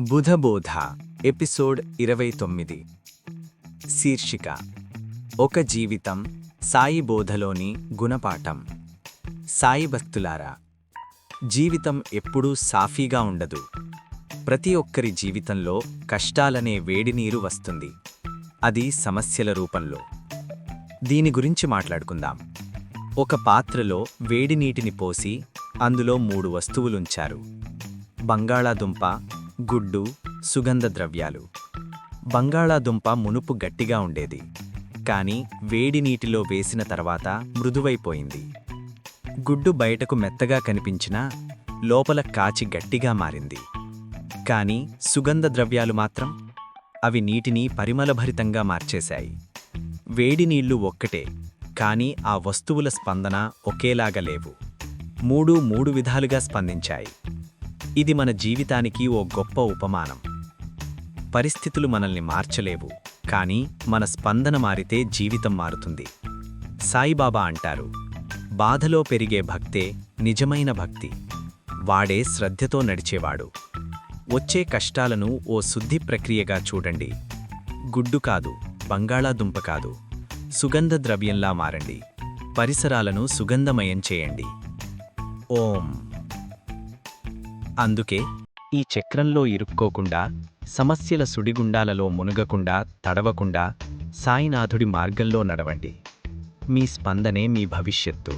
బుధబోధ episode ఇరవై తొమ్మిది శీర్షిక ఒక జీవితం సాయి బోధలోని గుణపాఠం. సాయి భక్తులారా జీవితం ఎప్పుడూ సాఫీగా ఉండదు. ప్రతి ఒక్కరి జీవితంలో కష్టాలనే వేడినీరు వస్తుంది. అది సమస్యల రూపంలో. దీని గురించి మాట్లాడుకుందాం. ఒక పాత్రలో వేడి నీటిని పోసి అందులో మూడు వస్తువులుంచారు. బంగాళాదుంప గుడ్డు సుగంధ ద్రవ్యాలు. బంగాళాదుంప మునుపు గట్టిగా ఉండేది. కానీ వేడి నీటిలో వేసిన తర్వాత మృదువైపోయింది. గుడ్డు బయటకు మెత్తగా కనిపించినా లోపల కాచి గట్టిగా మారింది. కానీ సుగంధ ద్రవ్యాలు మాత్రం అవి నీటిని పరిమళభరితంగా మార్చేశాయి. వేడి నీళ్ళు ఒక్కటే కానీ ఆ వస్తువుల స్పందన ఒకేలాగా లేవు. మూడు మూడు విధాలుగా స్పందించాయి. ఇది మన జీవితానికి ఓ గొప్ప ఉపమానం. పరిస్థితులు మనల్ని మార్చలేవు కానీ మన స్పందన మారితే జీవితం మారుతుంది. సాయిబాబా అంటారు బాధలో పెరిగే భక్తే నిజమైన భక్తి వాడే శ్రద్ధతో నడిచేవాడు. వచ్చే కష్టాలను ఓ శుద్ధి ప్రక్రియగా చూడండి. గుడ్డు కాదు బంగాళాదుంప కాదు సుగంధ ద్రవ్యంలా మారండి. పరిసరాలను సుగంధమయం చేయండి. ఓం. అందుకే ఈ చక్రంలో ఇరుక్కోకుండా సమస్యల సుడిగుండాలలో మునగకుండా తడవకుండా సాయినాథుడి మార్గంలో నడవండి. మీ స్పందనే మీ భవిష్యత్తు.